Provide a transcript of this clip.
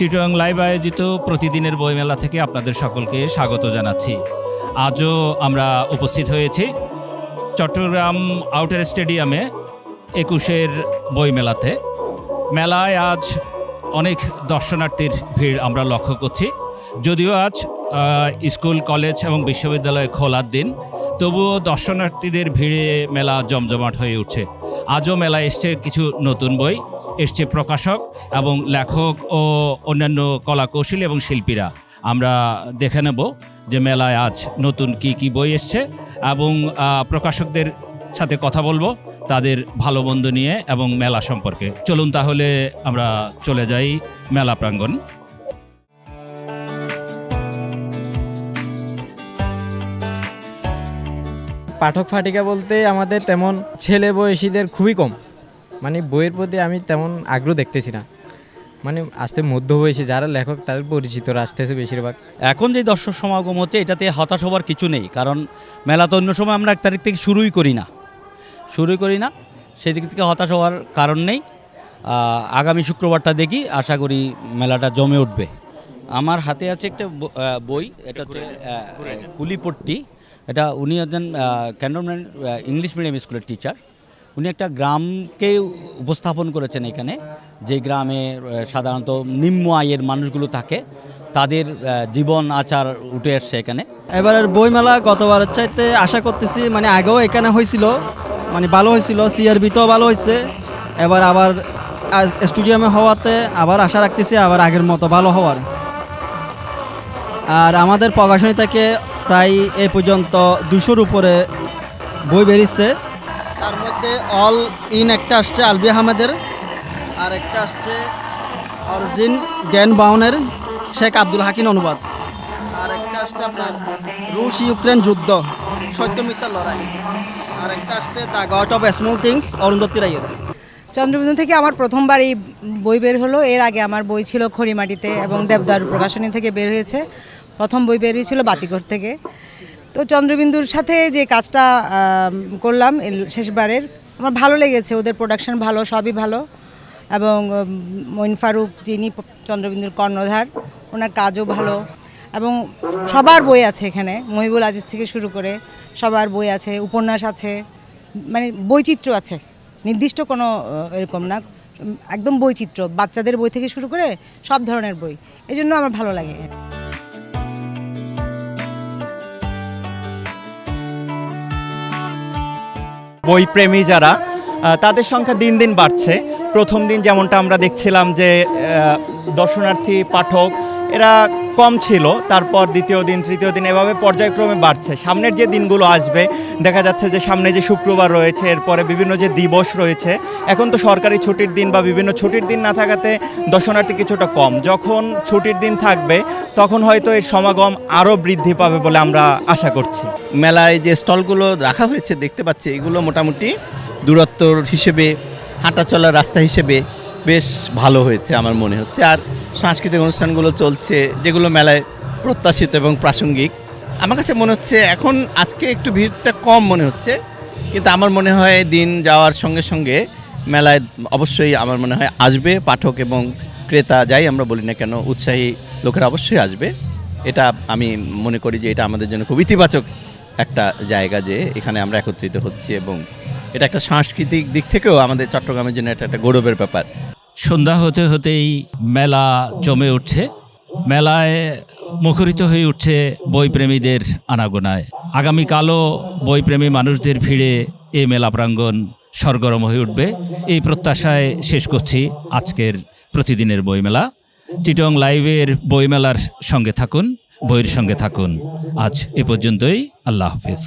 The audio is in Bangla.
টিটং লাইভ আয়োজিত প্রতিদিনের বইমেলা থেকে আপনাদের সকলকে স্বাগত জানাচ্ছি। আজও আমরা উপস্থিত হয়েছি চট্টগ্রাম আউটার স্টেডিয়ামে একুশের বইমেলাতে। মেলায় আজ অনেক দর্শনার্থীর ভিড় আমরা লক্ষ্য করছি। যদিও আজ স্কুল, কলেজ এবং বিশ্ববিদ্যালয় খোলার দিন, তবুও দর্শনার্থীদের ভিড়ে মেলা জমজমাট হয়ে উঠছে। আজও মেলায় এসছে কিছু নতুন বই। এসছে প্রকাশক এবং লেখক ও অন্যান্য কলাকৌশলী এবং শিল্পীরা। আমরা দেখে নেব যে মেলায় আজ নতুন কি কি বই এসছে এবং প্রকাশকদের সাথে কথা বলব তাদের ভালো মন্দ নিয়ে এবং মেলা সম্পর্কে। চলুন তাহলে আমরা চলে যাই মেলা প্রাঙ্গণ। পাঠক ফাটিকা বলতে আমাদের তেমন ছেলে বয়সীদের খুবই কম। মানে বইয়ের প্রতি আমি তেমন আগ্রহ দেখতেছি না। মানে আসতে মধ্যবয়সী যারা লেখক, তাদের পরিচিতরা আসতেছে বেশিরভাগ। এখন যে দর্শক সমাগম হচ্ছে, এটাতে হতাশ হবার কিছু নেই। কারণ মেলা তো অন্য সময় আমরা এক তারিখ থেকে শুরুই করি না। শুরুই করি না, সেদিক থেকে হতাশ হওয়ার কারণ নেই। আগামী শুক্রবারটা দেখি, আশা করি মেলাটা জমে উঠবে। আমার হাতে আছে একটা বই, এটা হচ্ছে কুলিপট্টি। এটা উনি একজন ক্যান্টনমেন্ট ইংলিশ মিডিয়াম স্কুলের টিচার উনি একটা গ্রামকে উপস্থাপন করেছেন এখানে, যে গ্রামে সাধারণত নিম্ন আয়ের মানুষগুলো থাকে, তাদের জীবন আচার উঠে আসছে এখানে। এবারের বইমেলা গতবারের চাইতে আশা করতেছি মানে আগেও এখানে হয়েছিল মানে ভালো হয়েছিল সিআরবিতেও ভালো হয়েছে। এবার আবার স্টুডিয়ামে হওয়াতে আবার আশা রাখতেছি, আবার আগের মতো ভালো হওয়ার। আর আমাদের প্রকাশনী থেকে প্রায় এ পর্যন্ত দুশোর উপরে বই বেরিয়েছে। তার মধ্যে অল ইন একটা আসছে আলবি আহমেদের, আর একটা আসছে অরিজিন জ্ঞান বাউনের শেখ আব্দুল হাকিম অনুবাদ। আর একটা আসছে আপনার রুশ ইউক্রেন যুদ্ধ, সত্য মিথ্যার লড়াই। আর একটা আসছে the God of Small Things, Arundhati রায়ের। চন্দ্রবিন্দু থেকে আমার প্রথমবার এই বই বের হলো। এর আগে আমার বই ছিল খড়িমাটিতে এবং দেবদারু প্রকাশনী থেকে বের হয়েছে। প্রথম বই বের হয়েছিল বাতিঘর থেকে। তো চন্দ্রবিন্দুর সাথে যে কাজটা করলাম শেষবারের, আমার ভালো লেগেছে, ওদের প্রোডাকশন ভালো, সবই ভালো। এবং মইন ফারুক যিনি চন্দ্রবিন্দুর কর্ণধার, ওনার কাজও ভালো। এবং সবার বই আছে এখানে, মহিবুল আজিজ থেকে শুরু করে সবার বই আছে, উপন্যাস আছে মানে বৈচিত্র্য আছে। নির্দিষ্ট কোনো এরকম না। একদম বৈচিত্র্য। বাচ্চাদের বই থেকে শুরু করে সব ধরনের বই। এই জন্য আমার ভালো লাগে। বইপ্রেমী যারা তাদের সংখ্যা দিন দিন বাড়ছে। প্রথম দিন যেমনটা আমরা দেখছিলাম যে দর্শনার্থী, পাঠক এরা কম ছিল, তারপর দ্বিতীয় দিন, তৃতীয় দিন এভাবে পর্যায়ক্রমে বাড়ছে। সামনের যে দিনগুলো আসবে, দেখা যাচ্ছে যে সামনে যে শুক্রবার রয়েছে, এরপরে বিভিন্ন যে দিবস রয়েছে, এখন তো সরকারি ছুটির দিন বা বিভিন্ন ছুটির দিন না থাকাতে দর্শনার্থী কিছুটা কম। যখন ছুটির দিন থাকবে, তখন হয়তো এর সমাগম আরও বৃদ্ধি পাবে বলে আমরা আশা করছি। মেলায় যে স্টলগুলো রাখা হয়েছে, দেখতে পাচ্ছি, এগুলো মোটামুটি দূরত্বর হিসেবে হাঁটা চলার রাস্তা হিসেবে বেশ ভালো হয়েছে আমার মনে হচ্ছে। আর সাংস্কৃতিক অনুষ্ঠানগুলো চলছে, যেগুলো মেলায় প্রত্যাশিত এবং প্রাসঙ্গিক। আমার কাছে মনে হচ্ছে এখন আজকে একটু ভিড়টা কম মনে হচ্ছে, কিন্তু আমার মনে হয় দিন যাওয়ার সঙ্গে সঙ্গে মেলায় অবশ্যই আমার মনে হয় আসবে পাঠক এবং ক্রেতা, যাই আমরা বলি না কেন, উৎসাহী লোকেরা অবশ্যই আসবে। এটা আমি মনে করি যে এটা আমাদের জন্য খুব ইতিবাচক একটা জায়গা যে এখানে আমরা একত্রিত হচ্ছি এবং এটা একটা সাংস্কৃতিক দিক থেকেও আমাদের চট্টগ্রামের জন্য এটা একটা গৌরবের ব্যাপার। সন্ধ্যা হতে হতেই মেলা জমে উঠছে। মেলায় মুখরিত হয়ে উঠছে বইপ্রেমীদের আনাগোনায়। আগামীকালও বইপ্রেমী মানুষদের ভিড়ে এই মেলা প্রাঙ্গণ সরগরম হয়ে উঠবে। এই প্রত্যাশায় শেষ করছি আজকের প্রতিদিনের বইমেলা। চিটং লাইভের বইমেলার সঙ্গে থাকুন, বইয়ের সঙ্গে থাকুন। আজ এ পর্যন্তই, আল্লাহ হাফিজ।